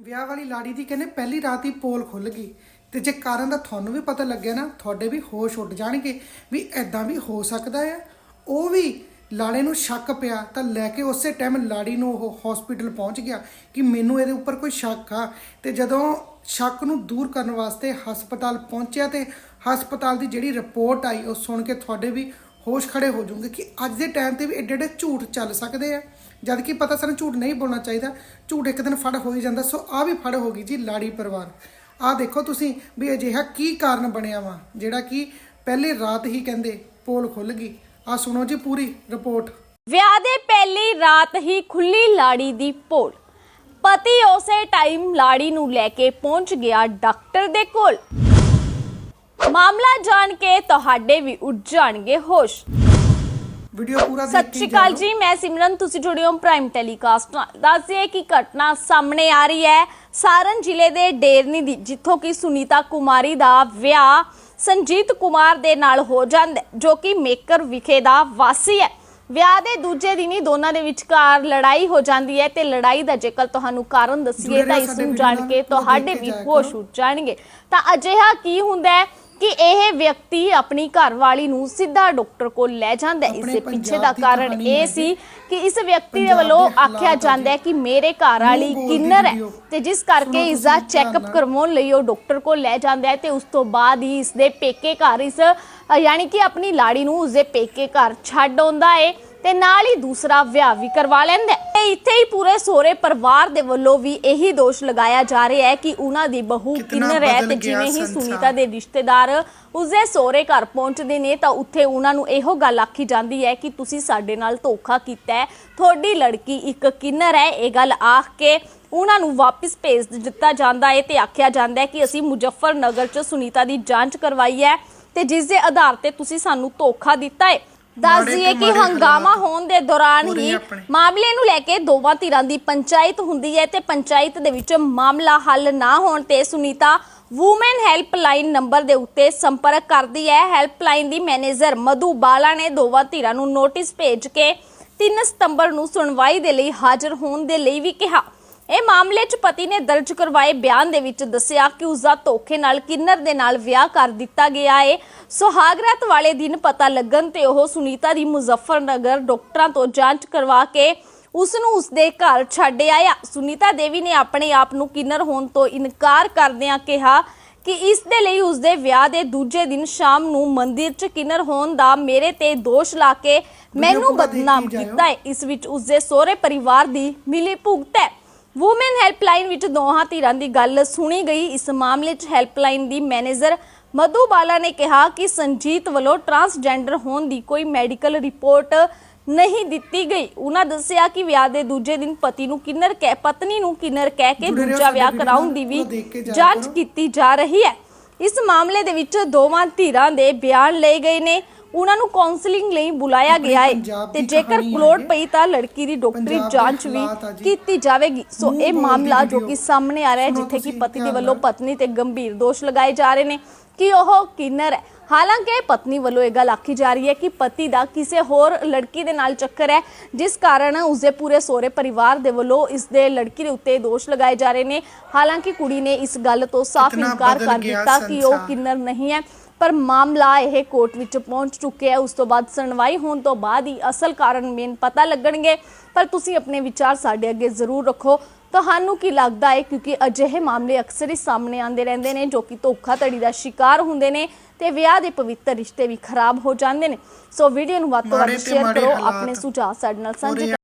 ਵਿਆਹ ਵਾਲੀ ਲਾੜੀ ਦੀ ਕਹਿੰਦੇ ਪਹਿਲੀ ਰਾਤ ਹੀ ਪੋਲ ਖੁੱਲ ਗਈ ਤੇ ਜੇ ਕਾਰਨ ਦਾ ਤੁਹਾਨੂੰ ਵੀ ਪਤਾ ਲੱਗਿਆ ਨਾ, ਤੁਹਾਡੇ ਵੀ ਹੋਸ਼ ਉੱਡ ਜਾਣਗੇ ਵੀ ਐਦਾਂ ਵੀ ਹੋ ਸਕਦਾ ਹੈ ਉਹ ਵੀ ਲਾੜੇ ਨੂੰ ਸ਼ੱਕ ਪਿਆ ਤਾਂ ਲੈ ਕੇ ਉਸੇ ਟਾਈਮ ਲਾੜੀ ਨੂੰ ਉਹ ਹਸਪੀਟਲ ਪਹੁੰਚ ਗਿਆ ਕਿ ਮੈਨੂੰ ਇਹਦੇ ਉੱਪਰ ਕੋਈ ਸ਼ੱਕ ਆ। ਤੇ ਜਦੋਂ ਸ਼ੱਕ ਨੂੰ ਦੂਰ ਕਰਨ ਵਾਸਤੇ ਹਸਪਤਾਲ ਪਹੁੰਚਿਆ ਤੇ ਹਸਪਤਾਲ ਦੀ ਜਿਹੜੀ ਰਿਪੋਰਟ ਆਈ ਉਹ ਸੁਣ ਕੇ ਤੁਹਾਡੇ ਵੀ ਹੋਸ਼ ਖੜੇ ਹੋ ਜਾਓਗੇ ਕਿ ਅੱਜ ਦੇ ਟਾਈਮ ਤੇ ਵੀ ਏਡੇ ਏਡੇ ਝੂਠ ਚੱਲ ਸਕਦੇ ਆ। ਜਦ ਕਿ ਪਤਾ ਸਾਨੂੰ ਝੂਠ ਨਹੀਂ ਬੋਲਣਾ ਚਾਹੀਦਾ। ਝੂਠ ਇੱਕ ਦਿਨ ਫੜ ਹੋ ਹੀ ਜਾਂਦਾ। ਸੋ ਆ ਵੀ ਫੜ ਹੋ ਗਈ ਜੀ ਲਾੜੀ ਪਰਿਵਾਰ। ਆ ਦੇਖੋ ਤੁਸੀਂ ਵੀ ਅਜਿਹਾ ਕੀ ਕਾਰਨ ਬਣਿਆ ਵਾ, ਜਿਹੜਾ ਕਿ ਪਹਿਲੇ ਰਾਤ ਹੀ ਕਹਿੰਦੇ ਪੋਲ ਖੁੱਲ ਗਈ। ਆ ਸੁਣੋ ਜੀ ਪੂਰੀ ਰਿਪੋਰਟ। ਵਿਆਹ ਦੇ ਪਹਿਲੀ ਰਾਤ ਹੀ ਖੁੱਲੀ ਲਾੜੀ ਦੀ ਪੋਲ। ਪਤੀ ਉਸੇ ਟਾਈਮ ਲਾੜੀ ਨੂੰ ਲੈ ਕੇ ਪਹੁੰਚ ਗਿਆ ਡਾਕਟਰ ਦੇ ਕੋਲ। ਮਾਮਲਾ ਜਾਣ ਕੇ ਤੁਹਾਡੇ ਵੀ ਉੱਡ ਜਾਣਗੇ ਹੋਸ਼। ਵੀਡੀਓ ਪੂਰਾ ਦੇਖ ਸਤਿ ਸ਼੍ਰੀ ਅਕਾਲ ਜੀ ਮੈਂ ਸਿਮਰਨ ਤੁਸੀਂ ਜੁੜੇ ਹੋ ਪ੍ਰਾਈਮ ਟੈਲੀਕਾਸਟ ਨਾਲ ਦੱਸਦੇ ਕਿ ਘਟਨਾ ਸਾਹਮਣੇ ਆ ਰਹੀ ਹੈ। ਸਾਰਨ ਜ਼ਿਲ੍ਹੇ ਦੇ ਡੇਰਨੀ ਦੀ ਜਿੱਥੋਂ ਕਿ ਸੁਨੀਤਾ ਕੁਮਾਰੀ ਦਾ ਵਿਆਹ ਸੰਜੀਤ ਕੁਮਾਰ ਦੇ ਨਾਲ ਹੋ ਜਾਂਦਾ ਹੈ, ਜੋ ਕਿ ਮੇਕਰ ਵਿਖੇ ਦਾ ਵਾਸੀ ਹੈ। ਵਿਆਹ ਦੇ ਦੂਜੇ ਦਿਨ ਹੀ ਦੋਨਾਂ ਦੇ ਵਿਚਕਾਰ ਲੜਾਈ ਹੋ ਜਾਂਦੀ ਹੈ ਤੇ ਲੜਾਈ ਦਾ ਜੇਕਰ ਤੁਹਾਨੂੰ ਕਾਰਨ ਦੱਸੀਏ ਜੁੜੇ ਤਾਂ ਰਹੋ ਇਸ ਸਾਡੇ ਨੂੰ ਜਾਣ ਨਾਲ, ਕੇ ਤੁਹਾਡੇ ਵੀ ਜਾਇਆ ਹੋਸ਼ ਕਰੋ। ਉੱਡ ਜਾਣਗੇ। ਤਾਂ ਅਜਿਹਾ ਕੀ ਹੁੰਦਾ ਹੈ? ਕਿ ਇਹ ਵਿਅਕਤੀ ਆਪਣੀ ਘਰਵਾਲੀ ਨੂੰ ਸਿੱਧਾ ਡਾਕਟਰ ਕੋਲ ਲੈ ਜਾਂਦਾ ਹੈ ਇਸ ਦੇ ਪਿੱਛੇ ਦਾ ਕਾਰਨ ਇਹ ਸੀ ਕਿ ਇਸ ਵਿਅਕਤੀ ਦੇ ਵੱਲੋਂ ਆਖਿਆ ਜਾਂਦਾ ਹੈ। ਕਿ ਮੇਰੇ ਘਰ ਵਾਲੀ ਕਿੰਨਰ ਹੈ। ਤੇ ਜਿਸ ਕਰਕੇ ਇਸ ਦਾ ਚੈੱਕਅਪ। ਕਰਵਾਉਣ ਲਈ ਉਹ ਡਾਕਟਰ ਕੋਲ ਲੈ ਜਾਂਦਾ ਹੈ ਤੇ ਉਸ ਤੋਂ ਬਾਅਦ ਹੀ ਇਸ ਦੇ ਪੇਕੇ ਘਰ ਇਸ ਯਾਨੀ ਕਿ ਆਪਣੀ ਲਾੜੀ ਨੂੰ ਉਸ ਦੇ ਪੇਕੇ ਘਰ ਛੱਡ ਆਉਂਦਾ ਹੈ ਤੇ ਨਾਲ ਹੀ ਦੂਸਰਾ ਵਿਆਹ ਵੀ ਕਰਵਾ ਲੈਂਦਾ ਹੈ ਤੇ ਇੱਥੇ ਹੀ ਪੂਰੇ ਸਹੁਰੇ ਪਰਿਵਾਰ ਦੇ ਵੱਲੋਂ ਵੀ ਇਹੀ ਦੋਸ਼ ਲਗਾਇਆ ਜਾ ਰਿਹਾ ਹੈ ਕਿ ਉਹਨਾਂ ਦੀ ਬਹੂ ਕਿੰਨਰ ਹੈ ਤੇ ਜਿਵੇਂ ਹੀ। ਸੁਨੀਤਾ ਦੇ ਰਿਸ਼ਤੇਦਾਰ ਉਸਦੇ ਸਹੁਰੇ ਘਰ ਪਹੁੰਚਦੇ ਨੇ ਤਾਂ ਉੱਥੇ ਉਹਨਾਂ ਨੂੰ ਇਹੋ ਗੱਲ ਆਖੀ ਜਾਂਦੀ ਹੈ ਕਿ ਤੁਸੀਂ ਸਾਡੇ ਨਾਲ ਧੋਖਾ ਕੀਤਾ ਹੈ ਤੁਹਾਡੀ ਲੜਕੀ ਇੱਕ ਕਿੰਨਰ ਹੈ ਇਹ ਗੱਲ ਆਖ ਕੇ ਉਹਨਾਂ ਨੂੰ ਵਾਪਸ ਭੇਜ ਦਿੱਤਾ ਜਾਂਦਾ ਹੈ ਤੇ ਆਖਿਆ ਜਾਂਦਾ ਹੈ ਕਿ ਅਸੀਂ ਮੁਜ਼ੱਫਰਨਗਰ 'ਚ ਸੁਨੀਤਾ ਦੀ ਜਾਂਚ ਕਰਵਾਈ ਹੈ ਤੇ ਜਿਸ ਦੇ ਆਧਾਰ ਤੇ ਤੁਸੀਂ ਸਾਨੂੰ ਧੋਖਾ ਦਿੱਤਾ ਹੈ ਦੱਸ ਦਈਏ ਕਿ ਹੰਗਾਮਾ ਹੋਣ ਦੇ ਦੌਰਾਨ ਹੋ। ਮਾਮਲੇ ਨੂੰ ਲੈ ਕੇ ਦੋਵਾਂ ਧਿਰਾਂ ਦੀ ਪੰਚਾਇਤ ਹੁੰਦੀ ਹੈ ਤੇ ਪੰਚਾਇਤ ਦੇ ਵਿੱਚ ਮਾਮਲਾ ਹੱਲ ਨਾ ਹੋਣ ਤੇ ਸੁਨੀਤਾ ਵੂਮਨ ਹੈਲਪਲਾਈਨ ਨੰਬਰ ਦੇ ਉੱਤੇ ਸੰਪਰਕ ਕਰਦੀ ਹੈ। ਹੈਲਪਲਾਈਨ ਦੀ ਮੈਨੇਜਰ ਮਧੂ ਬਾਲਾ ਨੇ ਦੋਵਾਂ ਧਿਰਾਂ ਨੂੰ ਨੋਟਿਸ ਭੇਜ ਕੇ 3 ਸਤੰਬਰ ਨੂੰ ਸੁਣਵਾਈ ਦੇ ਲਈ ਹਾਜ਼ਰ ਹੋਣ ਦੇ ਲਈ ਵੀ ਕਿਹਾ। ਇਹ ਮਾਮਲੇ 'ਚ ਪਤੀ ਨੇ ਦਰਜ ਕਰਵਾਏ ਬਿਆਨ ਦੇ ਵਿੱਚ ਦੱਸਿਆ ਕਿ ਉਸ ਦਾ ਧੋਖੇ ਨਾਲ ਕਿੰਨਰ ਦੇ ਨਾਲ ਵਿਆਹ ਕਰ ਦਿੱਤਾ ਗਿਆ ਹੈ ਸੁਹਾਗਰਾਤ ਵਾਲੇ ਦਿਨ ਪਤਾ ਲੱਗਣ ਤੇ ਉਹ ਸੁਨੀਤਾ ਦੀ ਮੁਜ਼ੱਫਰਨਗਰ ਡਾਕਟਰਾਂ ਤੋਂ ਜਾਂਚ ਕਰਵਾ ਕੇ ਉਸ ਨੂੰ ਉਸਦੇ ਘਰ ਛੱਡ ਆਇਆ। ਸੁਨੀਤਾ ਦੇਵੀ ਨੇ ਆਪਣੇ ਆਪ ਨੂੰ ਕਿੰਨਰ ਹੋਣ ਤੋਂ ਇਨਕਾਰ ਕਰਦਿਆਂ ਕਿਹਾ ਕਿ ਇਸ ਦੇ ਲਈ ਉਸਦੇ ਵਿਆਹ ਦੇ ਦੂਜੇ ਦਿਨ ਸ਼ਾਮ ਨੂੰ ਮੰਦਿਰ 'ਚ ਕਿੰਨਰ ਹੋਣ ਦਾ ਮੇਰੇ ਤੇ ਦੋਸ਼ ਲਾ ਕੇ ਮੈਨੂੰ ਬਦਨਾਮ। ਕੀਤਾ ਹੈ ਇਸ ਵਿੱਚ ਉਸਦੇ ਸਹੁਰੇ ਪਰਿਵਾਰ ਦੀ ਮਿਲੀ ਭੁਗਤ ਹੈ। ਵੂਮਨ ਹੈਲਪਲਾਈਨ ਵਿੱਚ ਦੋਹਾਂ ਧਿਰਾਂ ਦੀ ਗੱਲ ਸੁਣੀ ਗਈ। ਇਸ ਮਾਮਲੇ 'ਚ ਹੈਲਪਲਾਈਨ ਦੀ ਮੈਨੇਜਰ ਮਧੂ ਬਾਲਾ ਨੇ ਕਿਹਾ ਕਿ ਸੰਜੀਤ ਵੱਲੋਂ ਟਰਾਂਸਜੈਂਡਰ ਹੋਣ ਦੀ ਕੋਈ ਮੈਡੀਕਲ ਰਿਪੋਰਟ ਨਹੀਂ ਦਿੱਤੀ ਗਈ। ਉਹਨਾਂ ਦੱਸਿਆ ਕਿ ਵਿਆਹ ਦੇ ਦੂਜੇ ਦਿਨ ਪਤੀ ਨੂੰ ਕਿੰਨਰ ਕਹਿ ਪਤਨੀ ਨੂੰ ਕਿੰਨਰ ਕਹਿ ਕੇ ਦੂਜਾ ਵਿਆਹ ਕਰਾਉਣ ਦੀ ਵੀ ਜਾਂਚ। ਕੀਤੀ ਜਾ ਰਹੀ ਹੈ। ਇਸ ਮਾਮਲੇ ਦੇ ਵਿੱਚ ਦੋਵਾਂ ਧਿਰਾਂ ਦੇ ਬਿਆਨ ਲਏ ਗਏ ਨੇ। ਉਹਨਾਂ ਨੂੰ ਕਾਉਂਸਲਿੰਗ ਲਈ ਬੁਲਾਇਆ ਗਿਆ ਹੈ ਤੇ ਜੇਕਰ ਕਹਾਣੀ ਹੈ ਲੋੜ ਇਹ। ਪਈ ਤਾਂ ਲੜਕੀ ਦੀ ਡਾਕਟਰੀ ਜਾਂਚ ਵੀ। ਕੀਤੀ ਜਾਵੇਗੀ ਸੋ ਇਹ ਮਾਮਲਾ ਜੋ। ਕਿ ਸਾਹਮਣੇ ਆ ਰਿਹਾ ਹੈ ਜਿੱਥੇ ਕਿ ਪਤੀ ਦੇ ਵੱਲੋਂ। ਪਤਨੀ ਤੇ ਗੰਭੀਰ ਦੋਸ਼ ਲਗਾਏ ਜਾ ਰਹੇ ਨੇ ਕਿ ਉਹ ਕਿੰਨਰ ਹੈ ਹਾਲਾਂਕਿ ਪਤਨੀ ਵੱਲੋਂ ਇਹ ਗੱਲ ਆਖੀ ਜਾ ਰਹੀ ਹੈ ਕਿ ਪਤੀ ਦਾ ਕਿਸੇ ਹੋਰ ਲੜਕੀ ਦੇ ਨਾਲ ਚੱਕਰ ਹੈ ਜਿਸ ਕਾਰਨ ਉਸਦੇ ਪੂਰੇ ਸਹੁਰੇ ਪਰਿਵਾਰ ਦੇ ਵੱਲੋਂ ਇਸ ਦੇ ਲੜਕੀ ਦੇ ਉੱਤੇ ਦੋਸ਼ ਲਗਾਏ ਜਾ ਰਹੇ ਨੇ ਹਾਲਾਂਕਿ ਕੁੜੀ ਨੇ ਇਸ ਗੱਲ ਤੋਂ ਸਾਫ਼ ਇਨਕਾਰ ਕਰ ਦਿੱਤਾ ਕਿ ਉਹ। ਕਿੰਨਰ ਨਹੀਂ ਹੈ ਪਰ ਮਾਮਲਾ ਇਹ ਕੋਰਟ ਵਿੱਚ ਪਹੁੰਚ ਚੁੱਕਿਆ ਹੈ। ਉਸ ਤੋਂ ਬਾਅਦ ਸੁਣਵਾਈ ਹੋਣ ਤੋਂ ਬਾਅਦ ਹੀ ਅਸਲ ਕਾਰਨ ਮੇਨ ਪਤਾ ਲੱਗਣਗੇ। ਪਰ ਤੁਸੀਂ ਆਪਣੇ ਵਿਚਾਰ ਸਾਡੇ ਅੱਗੇ ਜ਼ਰੂਰ ਰੱਖੋ। ਤੁਹਾਨੂੰ ਕੀ ਲੱਗਦਾ ਹੈ? ਕਿਉਂਕਿ ਅਜਿਹੇ ਮਾਮਲੇ ਅਕਸਰ ਹੀ ਸਾਹਮਣੇ ਆਉਂਦੇ ਰਹਿੰਦੇ ਨੇ ਜੋ ਕਿ ਧੋਖਾਧੜੀ ਦਾ ਸ਼ਿਕਾਰ ਹੁੰਦੇ ਨੇ ਤੇ ਵਿਆਹ ਦੇ ਪਵਿੱਤਰ ਰਿਸ਼ਤੇ ਵੀ ਖਰਾਬ ਹੋ ਜਾਂਦੇ ਨੇ। ਸੋ ਵੀਡੀਓ ਨੂੰ ਵੱਧ ਤੋਂ ਵੱਧ ਸ਼ੇਅਰ ਕਰੋ ਆਪਣੇ ਸੁਝਾਅ ਸਾਡੇ ਨਾਲ ਸਾਂਝੇ